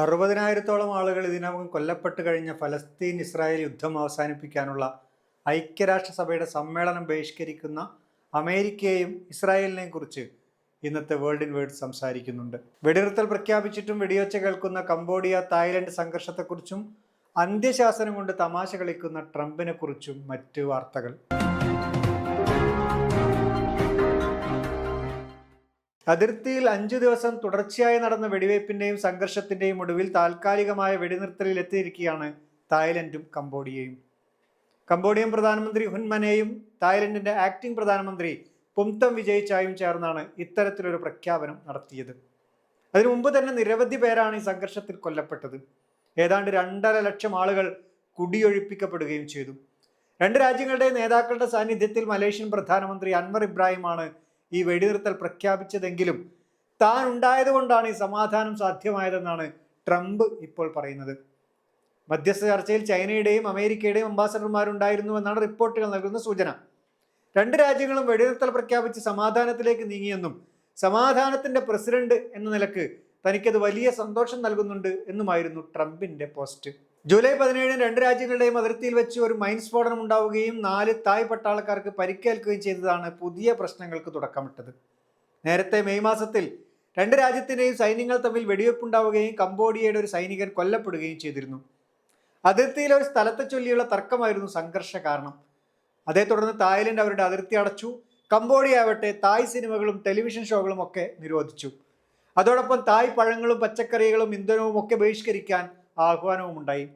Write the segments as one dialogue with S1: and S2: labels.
S1: അറുപതിനായിരത്തോളം ആളുകൾ ഇതിനകം കൊല്ലപ്പെട്ട് കഴിഞ്ഞ ഫലസ്തീൻ ഇസ്രായേൽ യുദ്ധം അവസാനിപ്പിക്കാനുള്ള ഐക്യരാഷ്ട്രസഭയുടെ സമ്മേളനം ബഹിഷ്കരിക്കുന്ന അമേരിക്കയെയും ഇസ്രായേലിനെയും കുറിച്ച് ഇന്നത്തെ വേൾഡ് ഇൻ വേർഡ് സംസാരിക്കുന്നുണ്ട്. വെടിനിർത്തൽ പ്രഖ്യാപിച്ചിട്ടും വെടിയൊച്ച കേൾക്കുന്ന കംബോഡിയ തായ്ലൻഡ് സംഘർഷത്തെക്കുറിച്ചും അന്ത്യശാസനം കൊണ്ട് തമാശ കളിക്കുന്ന ട്രംപിനെ കുറിച്ചും മറ്റ് വാർത്തകൾ. അതിർത്തിയിൽ അഞ്ചു ദിവസം തുടർച്ചയായി നടന്ന വെടിവയ്പ്പിന്റെയും സംഘർഷത്തിന്റെയും ഒടുവിൽ താൽക്കാലികമായ വെടിനിർത്തലിൽ എത്തിയിരിക്കുകയാണ് തായ്ലൻഡും കംബോഡിയയും. കംബോഡിയൻ പ്രധാനമന്ത്രി ഹുൻമനെയും തായ്ലൻഡിന്റെ ആക്ടിംഗ് പ്രധാനമന്ത്രി പുംതം വിജയിച്ചായും ചേർന്നാണ് ഇത്തരത്തിലൊരു പ്രഖ്യാപനം നടത്തിയത്. അതിനു മുമ്പ് തന്നെ നിരവധി പേരാണ് ഈ സംഘർഷത്തിൽ കൊല്ലപ്പെട്ടത്. ഏതാണ്ട് രണ്ടര ലക്ഷം ആളുകൾ കുടിയൊഴിപ്പിക്കപ്പെടുകയും ചെയ്തു. രണ്ട് രാജ്യങ്ങളുടെ നേതാക്കളുടെ സാന്നിധ്യത്തിൽ മലേഷ്യൻ പ്രധാനമന്ത്രി അൻവർ ഇബ്രാഹിമാണ് ഈ വെടിനിർത്തൽ പ്രഖ്യാപിച്ചതെങ്കിലും താൻ ഉണ്ടായതുകൊണ്ടാണ് ഈ സമാധാനം സാധ്യമായതെന്നാണ് ട്രംപ് ഇപ്പോൾ പറയുന്നത്. മധ്യസ്ഥ ചർച്ചയിൽ ചൈനയുടെയും അമേരിക്കയുടെയും അംബാസഡർമാരുണ്ടായിരുന്നു എന്നാണ് റിപ്പോർട്ടുകൾ നൽകുന്ന സൂചന. രണ്ട് രാജ്യങ്ങളും വെടിനിർത്തൽ പ്രഖ്യാപിച്ച് സമാധാനത്തിലേക്ക് നീങ്ങിയെന്നും സമാധാനത്തിന്റെ പ്രസിഡന്റ് എന്ന നിലയ്ക്ക് തനിക്കത് വലിയ സന്തോഷം നൽകുന്നുണ്ട് എന്നുമായിരുന്നു ട്രംപിന്റെ പോസ്റ്റ്. ജൂലൈ പതിനേഴിന് രണ്ട് രാജ്യങ്ങളുടെയും അതിർത്തിയിൽ വെച്ച് ഒരു മൈൻ സ്ഫോടനം ഉണ്ടാവുകയും നാല് തായ് പട്ടാളക്കാർക്ക് പരിക്കേൽക്കുകയും ചെയ്തതാണ് പുതിയ പ്രശ്നങ്ങൾക്ക് തുടക്കമിട്ടത്. നേരത്തെ മെയ് മാസത്തിൽ രണ്ട് രാജ്യത്തിന്റെയും സൈന്യങ്ങൾ തമ്മിൽ വെടിവെപ്പുണ്ടാവുകയും കംബോഡിയയുടെ ഒരു സൈനികൻ കൊല്ലപ്പെടുകയും ചെയ്തിരുന്നു. അതിർത്തിയിലെ ഒരു സ്ഥലത്തെ ചൊല്ലിയുള്ള തർക്കമായിരുന്നു സംഘർഷ കാരണം. അതേ തുടർന്ന് തായ്ലൻഡ് അവരുടെ അതിർത്തി അടച്ചു. കംബോഡിയ ആവട്ടെ തായ് സിനിമകളും ടെലിവിഷൻ ഷോകളും ഒക്കെ നിരോധിച്ചു. അതോടൊപ്പം തായ് പഴങ്ങളും പച്ചക്കറികളും ഇന്ധനവും ഒക്കെ ബഹിഷ്കരിക്കാൻ ആഹ്വാനവും ഉണ്ടായി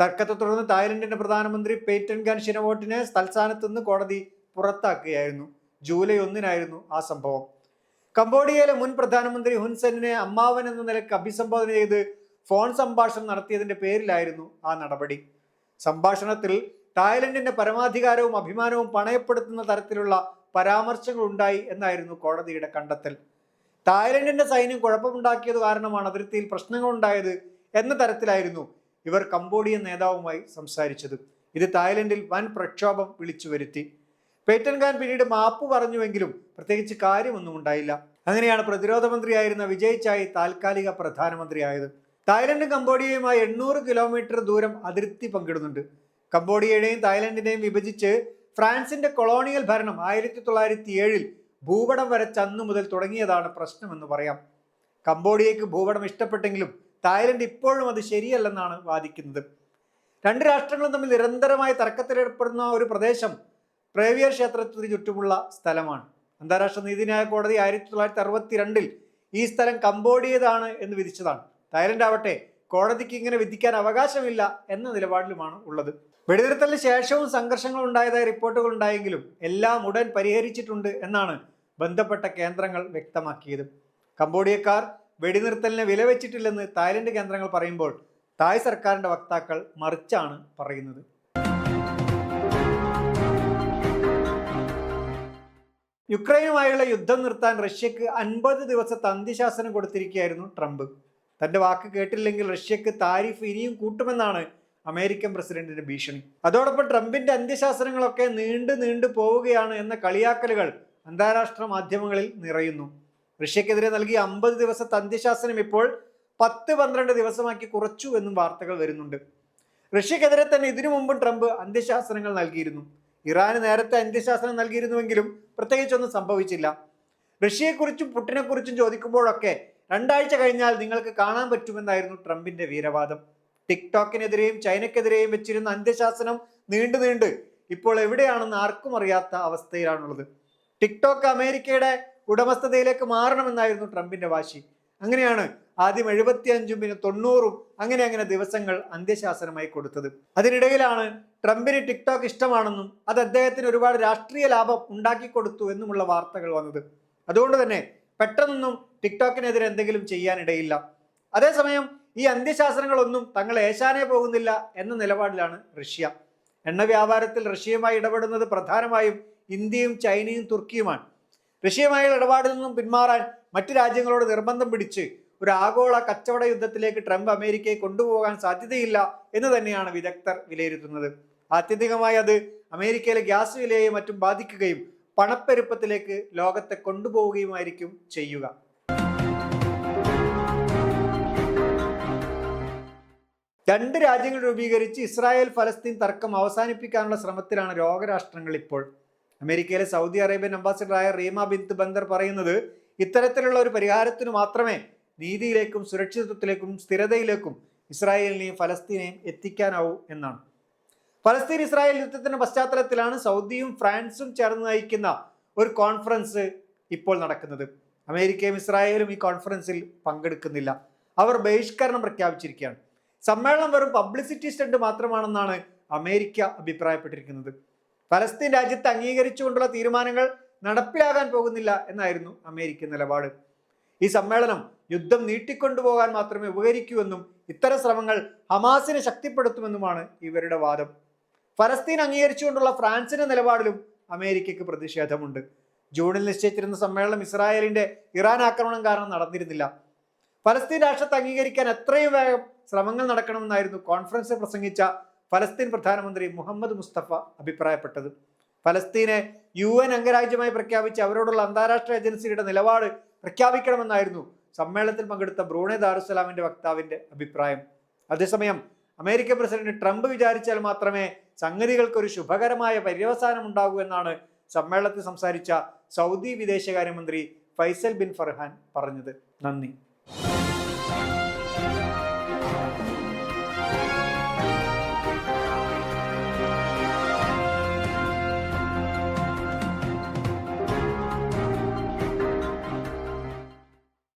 S1: തർക്കത്തെ തുടർന്ന് തായ്ലൻഡിന്റെ പ്രധാനമന്ത്രി പേറ്റൻ ഖാൻ ഷിനവോട്ടിനെ തൽസ്ഥാനത്ത് നിന്ന് കോടതി പുറത്താക്കുകയായിരുന്നു. ജൂലൈ ഒന്നിനായിരുന്നു ആ സംഭവം. കംബോഡിയയിലെ മുൻ പ്രധാനമന്ത്രി ഹുൻസെന്നിനെ അമ്മാവൻ എന്ന നിലയ്ക്ക് അഭിസംബോധന ചെയ്ത് ഫോൺ സംഭാഷണം നടത്തിയതിന്റെ പേരിലായിരുന്നു ആ നടപടി. സംഭാഷണത്തിൽ തായ്ലൻഡിന്റെ പരമാധികാരവും അഭിമാനവും പണയപ്പെടുത്തുന്ന തരത്തിലുള്ള പരാമർശങ്ങൾ ഉണ്ടായി എന്നായിരുന്നു കോടതിയുടെ കണ്ടെത്തൽ. തായ്ലൻഡിന്റെ സൈന്യം കുഴപ്പമുണ്ടാക്കിയത് കാരണമാണ് അതിർത്തിയിൽ പ്രശ്നങ്ങൾ ഉണ്ടായത് എന്ന തരത്തിലായിരുന്നു ഇവർ കംബോഡിയൻ നേതാവുമായി സംസാരിച്ചത്. ഇത് തായ്ലൻഡിൽ വൻ പ്രക്ഷോഭം വിളിച്ചു വരുത്തി. പേറ്റൻ ഖാൻ പിന്നീട് മാപ്പ് പറഞ്ഞുവെങ്കിലും പ്രത്യേകിച്ച് കാര്യമൊന്നും ഉണ്ടായില്ല. അങ്ങനെയാണ് പ്രതിരോധ മന്ത്രിയായിരുന്ന വിജയ് ചായ് താൽക്കാലിക പ്രധാനമന്ത്രിയായത്. തായ്ലൻഡും കംബോഡിയയുമായി എണ്ണൂറ് കിലോമീറ്റർ ദൂരം അതിർത്തി പങ്കിടുന്നുണ്ട്. കംബോഡിയയുടെയും തായ്ലൻഡിനെയും വിഭജിച്ച് ഫ്രാൻസിന്റെ കൊളോണിയൽ ഭരണം ആയിരത്തി തൊള്ളായിരത്തി ഏഴിൽ ഭൂപടം വരച്ച അന്നു മുതൽ തുടങ്ങിയതാണ് പ്രശ്നമെന്ന് പറയാം. കംബോഡിയയ്ക്ക് ഭൂപടം ഇഷ്ടപ്പെട്ടെങ്കിലും തായ്ലൻഡ് ഇപ്പോഴും അത് ശരിയല്ലെന്നാണ് വാദിക്കുന്നത്. രണ്ട് രാഷ്ട്രങ്ങളും തമ്മിൽ നിരന്തരമായി തർക്കത്തിലേർപ്പെടുന്ന ഒരു പ്രദേശം പ്രേവിയർ ക്ഷേത്രത്തിന് ചുറ്റുമുള്ള സ്ഥലമാണ്. അന്താരാഷ്ട്ര നീതിന്യായ കോടതി ആയിരത്തി തൊള്ളായിരത്തി അറുപത്തി രണ്ടിൽ ഈ സ്ഥലം കംബോഡിയതാണ് എന്ന് വിധിച്ചതാണ്. തായ്ലൻഡ് ആവട്ടെ കോടതിക്ക് ഇങ്ങനെ വിധിക്കാൻ അവകാശമില്ല എന്ന നിലപാടിലുമാണ് ഉള്ളത്. വെടിനിർത്തലിന് ശേഷവും സംഘർഷങ്ങൾ ഉണ്ടായതായി റിപ്പോർട്ടുകൾ ഉണ്ടായെങ്കിലും എല്ലാം ഉടൻ പരിഹരിച്ചിട്ടുണ്ട് എന്നാണ് ബന്ധപ്പെട്ട കേന്ദ്രങ്ങൾ വ്യക്തമാക്കിയത്. കംബോഡിയക്കാർ വെടിനിർത്തലിനെ വിലവെച്ചിട്ടില്ലെന്ന് തായ്ലൻഡ് കേന്ദ്രങ്ങൾ പറയുമ്പോൾ തായ് സർക്കാരിന്റെ വക്താക്കൾ മറിച്ചാണ് പറയുന്നത്. യുക്രൈനുമായുള്ള യുദ്ധം നിർത്താൻ റഷ്യക്ക് അൻപത് ദിവസത്തെ തന്തിശാസനം കൊടുത്തിരിക്കുകയായിരുന്നു ട്രംപ്. തന്റെ വാക്ക് കേട്ടില്ലെങ്കിൽ റഷ്യക്ക് താരിഫ് ഇനിയും കൂട്ടുമെന്നാണ് അമേരിക്കൻ പ്രസിഡന്റിന്റെ ഭീഷണി. അതോടൊപ്പം ട്രംപിന്റെ അന്ത്യശാസനങ്ങളൊക്കെ നീണ്ടു നീണ്ടു പോവുകയാണ് എന്ന കളിയാക്കലുകൾ അന്താരാഷ്ട്ര മാധ്യമങ്ങളിൽ നിറയുന്നു. റഷ്യക്കെതിരെ നൽകിയ അമ്പത് ദിവസത്തെ അന്ത്യശാസനം ഇപ്പോൾ പത്ത് പന്ത്രണ്ട് ദിവസമാക്കി കുറച്ചു എന്നും വാർത്തകൾ വരുന്നുണ്ട്. റഷ്യക്കെതിരെ തന്നെ ഇതിനു മുമ്പും ട്രംപ് അന്ത്യശാസനങ്ങൾ നൽകിയിരുന്നു. ഇറാന് നേരത്തെ അന്ത്യശാസനം നൽകിയിരുന്നുവെങ്കിലും പ്രത്യേകിച്ചൊന്നും സംഭവിച്ചില്ല. റഷ്യയെക്കുറിച്ചും പുട്ടിനെക്കുറിച്ചും ചോദിക്കുമ്പോഴൊക്കെ രണ്ടാഴ്ച കഴിഞ്ഞാൽ നിങ്ങൾക്ക് കാണാൻ പറ്റുമെന്നായിരുന്നു ട്രംപിന്റെ വീരവാദം. ടിക്ടോക്കിനെതിരെയും ചൈനക്കെതിരെയും വെച്ചിരുന്ന അന്ത്യശാസനം നീണ്ടു നീണ്ട് ഇപ്പോൾ എവിടെയാണെന്ന് ആർക്കും അറിയാത്ത അവസ്ഥയിലാണുള്ളത്. ടിക്ടോക്ക് അമേരിക്കയുടെ ഉടമസ്ഥതയിലേക്ക് മാറണമെന്നായിരുന്നു ട്രംപിന്റെ വാശി. അങ്ങനെയാണ് ആദ്യം എഴുപത്തിയഞ്ചും പിന്നെ തൊണ്ണൂറും അങ്ങനെ അങ്ങനെ ദിവസങ്ങൾ അന്ത്യശാസനമായി കൊടുത്തത്. അതിനിടയിലാണ് ട്രംപിന് ടിക്ടോക്ക് ഇഷ്ടമാണെന്നും അത് അദ്ദേഹത്തിന് ഒരുപാട് രാഷ്ട്രീയ ലാഭം ഉണ്ടാക്കി കൊടുത്തു എന്നുമുള്ള വാർത്തകൾ വന്നത്. അതുകൊണ്ട് തന്നെ പെട്ടെന്നൊന്നും ടിക്ടോക്കിനെതിരെ എന്തെങ്കിലും ചെയ്യാനിടയില്ല. അതേസമയം ഈ അന്ത്യശാസനങ്ങളൊന്നും തങ്ങൾ ഏശാനേ പോകുന്നില്ല എന്ന നിലപാടിലാണ് റഷ്യ. എണ്ണ വ്യാപാരത്തിൽ റഷ്യയുമായി ഇടപെടുന്നത് പ്രധാനമായും ഇന്ത്യയും ചൈനയും തുർക്കിയുമാണ്. റഷ്യയുമായുള്ള ഇടപാടിൽ നിന്നും പിന്മാറാൻ മറ്റു രാജ്യങ്ങളോട് നിർബന്ധം പിടിച്ച് ഒരു ആഗോള കച്ചവട യുദ്ധത്തിലേക്ക് ട്രംപ് അമേരിക്കയെ കൊണ്ടുപോകാൻ സാധ്യതയില്ല എന്ന് തന്നെയാണ് വിദഗ്ധർ വിലയിരുത്തുന്നത്. ആത്യന്തികമായി അത് അമേരിക്കയിലെ ഗ്യാസ് വിലയെ മറ്റും ബാധിക്കുകയും പണപ്പെരുപ്പത്തിലേക്ക് ലോകത്തെ കൊണ്ടുപോവുകയുമായിരിക്കും ചെയ്യുക. രണ്ട് രാജ്യങ്ങൾ രൂപീകരിച്ച് ഇസ്രായേൽ ഫലസ്തീൻ തർക്കം അവസാനിപ്പിക്കാനുള്ള ശ്രമത്തിലാണ് ലോകരാഷ്ട്രങ്ങൾ ഇപ്പോൾ. അമേരിക്കയിലെ സൗദി അറേബ്യൻ അംബാസിഡറായ റീമ ബിന്ത് ബന്ദർ പറയുന്നത് ഇത്തരത്തിലുള്ള ഒരു പരിഹാരത്തിന് മാത്രമേ നീതിയിലേക്കും സുരക്ഷിതത്വത്തിലേക്കും സ്ഥിരതയിലേക്കും ഇസ്രായേലിനെയും ഫലസ്തീനെയും എത്തിക്കാനാവൂ എന്നാണ്. ഫലസ്തീൻ ഇസ്രായേൽ യുദ്ധത്തിന്റെ പശ്ചാത്തലത്തിലാണ് സൗദിയും ഫ്രാൻസും ചേർന്ന് നയിക്കുന്ന ഒരു കോൺഫറൻസ് ഇപ്പോൾ നടക്കുന്നത്. അമേരിക്കയും ഇസ്രായേലും ഈ കോൺഫറൻസിൽ പങ്കെടുക്കുന്നില്ല. അവർ ബഹിഷ്കരണം പ്രഖ്യാപിച്ചിരിക്കുകയാണ്. സമ്മേളനം വെറും പബ്ലിസിറ്റി സ്റ്റണ്ട് മാത്രമാണെന്നാണ് അമേരിക്ക അഭിപ്രായപ്പെട്ടിരിക്കുന്നത്. ഫലസ്തീൻ രാജ്യത്ത് അംഗീകരിച്ചുകൊണ്ടുള്ള തീരുമാനങ്ങൾ നടപ്പിലാകാൻ പോകുന്നില്ല എന്നായിരുന്നു അമേരിക്കൻ നിലപാട്. ഈ സമ്മേളനം യുദ്ധം നീട്ടിക്കൊണ്ടുപോകാൻ മാത്രമേ ഉപകരിക്കൂവെന്നും ഇത്തരം ശ്രമങ്ങൾ ഹമാസിനെ ശക്തിപ്പെടുത്തുമെന്നുമാണ് ഇവരുടെ വാദം. ഫലസ്തീൻ അംഗീകരിച്ചുകൊണ്ടുള്ള ഫ്രാൻസിന്റെ നിലപാടിലും അമേരിക്കയ്ക്ക് പ്രതിഷേധമുണ്ട്. ജൂണിൽ നിശ്ചയിച്ചിരുന്ന സമ്മേളനം ഇസ്രായേലിന്റെ ഇറാൻ ആക്രമണം കാരണം നടന്നിരുന്നില്ല. ഫലസ്തീൻ രാഷ്ട്രത്തെ അംഗീകരിക്കാൻ എത്രയും വേഗം ശ്രമങ്ങൾ നടക്കണമെന്നായിരുന്നു കോൺഫറൻസിൽ പ്രസംഗിച്ച ഫലസ്തീൻ പ്രധാനമന്ത്രി മുഹമ്മദ് മുസ്തഫ അഭിപ്രായപ്പെട്ടത്. ഫലസ്തീനെ യു എൻ അംഗരാജ്യമായി പ്രഖ്യാപിച്ച് അവരോടുള്ള അന്താരാഷ്ട്ര ഏജൻസിയുടെ നിലപാട് പ്രഖ്യാപിക്കണമെന്നായിരുന്നു സമ്മേളനത്തിൽ പങ്കെടുത്ത ബ്രൂണെ ദാറുസലാമിന്റെ വക്താവിന്റെ അഭിപ്രായം. അതേസമയം അമേരിക്കൻ പ്രസിഡന്റ് ട്രംപ് വിചാരിച്ചാൽ മാത്രമേ സംഗതികൾക്ക് ഒരു ശുഭകരമായ പര്യവസാനം ഉണ്ടാകൂ എന്നാണ് സമ്മേളനത്തിൽ സംസാരിച്ച സൗദി വിദേശകാര്യമന്ത്രി ഫൈസൽ ബിൻ ഫർഹാൻ പറഞ്ഞത്. നന്ദി.